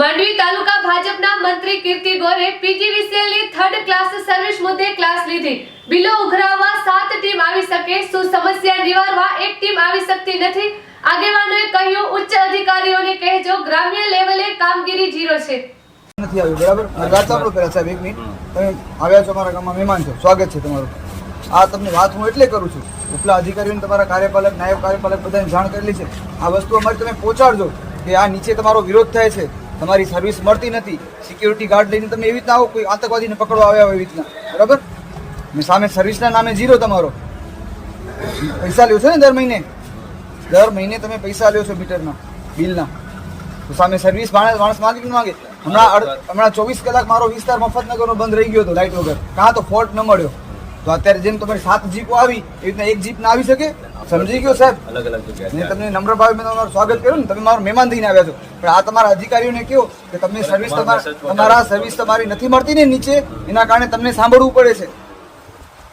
વિદ્યાર્થી કીર્તિ ગોરે પીજીવીસીએલની third class service મુદ્દે ક્લાસ લીધી. બિલો ઉઘરાવવા સાત ટીમ આવી શકે, શું સમસ્યા નિવારવા એક ટીમ આવી શકતી નથી? આગેવાનોએ કહ્યું, ઉચ્ચ અધિકારીઓને કહેજો, ગ્રામ્ય લેવલે કામગીરી જીરો છે. નથી આવ્યું, બરાબર? વાત સાંભળો પહેલા સાહેબ, એક મિનિટ. તમે આવ્યા છો અમારા ગામમાં, મહેમાન છો. સ્વાગત છે તમારું. આ તમને વાત હું એટલે કરું છું. ઉપલા અધિકારીઓને તમારા કાર્યપાલક, નાયબ કાર્યપાલક બધાને જાણ કરેલી છે. આ વસ્તુ અમારી તમે પહોંચાડજો કે આ નીચે તમારો વિરોધ થાય છે. તમારી સર્વિસ મળતી નથી. સિક્યુરિટી ગાર્ડ લઈને તમે એવી રીતના આવો, કોઈ આતંકવાદીને પકડવા આવ્યા હોય એવી રીતના. બરાબર? ને સામે સર્વિસના નામે જીરો તમારો. પૈસા લ્યો છો ને દર મહિને? દર મહિને તમે પૈસા લ્યો છો મીટરના, બિલના. તો સામે સર્વિસ માણસ માણસ માંગે કે માંગે? હમણાં હમણાં ચોવીસ કલાક મારો વિસ્તાર મફતનગરનો બંધ રહી ગયો હતો લાઇટ વગર. કાં તો ફોલ્ટ ન મળ્યો. તો અત્યારે જેમ તમારી સાત જીપો આવી એવી રીતના એક જીપ ના આવી શકે? સમજી ગયો સાહેબ? અલગ અલગ જગ્યાએ તમને નમ્ર ભાવે મેં તમારું સ્વાગત કર્યું ને તમે મારો મહેમાન થઈને આવ્યા છો. પણ આ તમારા અધિકારીઓને કહો કે તમને સર્વિસ તમારા તમારા સર્વિસ તમારી નથી મળતી ને નીચે એના કારણે તમને સાંભળવું પડે છે.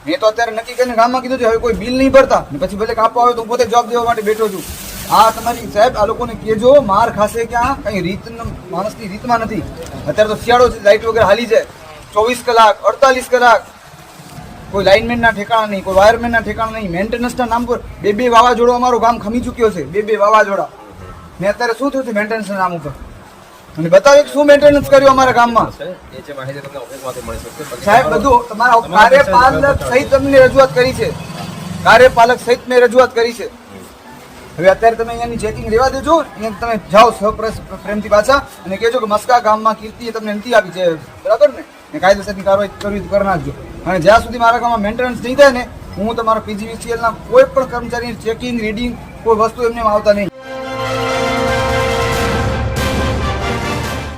મેં તો અત્યારે નક્કી કરીને ગામમાં કીધું છે હવે કોઈ બિલ નહીં ભરતા પછી ભલે કાપવા આવે તો હું પોતે જવાબ દેવા માટે બેઠો છું. આ તમારી સાહેબ આ લોકોને કહેજો માર ખાશે ક્યાં? કઈ રીત માણસની રીતમાં નથી. અત્યારે તો શિયાળો છે લાઇટ વગેરે હાલી જાય ચોવીસ કલાક અડતાલીસ કલાક કોઈ લાઇનમેનના ઠેકાણા નહીં કોઈ વાયરમેનના ઠેકાણા નહીં. મેન્ટેનન્સના નામ પર બે બે વાવાઝોડો અમારું ગામ ખમી ચૂક્યો છે બે બે વાવાઝોડા. ને અત્યારે શું થયું છે મેન્ટેનન્સના નામ ઉપર? અને બતાવો શું મેન્ટેનન્સ કર્યું અમારા ગામમાં? સાહેબ બધું તમારા કાર્યપાલક સહિત તમને રજૂઆત કરી છે. કાર્યપાલક સહિત મેં રજૂઆત કરી છે. હવે અત્યારે તમે અહીંયાની ચેકિંગ લેવા દેજો. અહીંયા તમે જાઓ સહપ્રસ પ્રેમથી પાછા અને કહેજો કે મસ્કા ગામમાં કીર્તિએ તમને નથી આપી છે. બરાબર ને? ને કાયદેસરની કાર્યવાહી કરવી કરી નાખજો. અને જ્યાં સુધી મારા ગામમાં મેન્ટેનન્સ નહીં થાય ને, હું તમારા પીજીવીસીએલના કોઈ પણ કર્મચારી ચેકિંગ રીડિંગ કોઈ વસ્તુ એમને આવતા નહીં.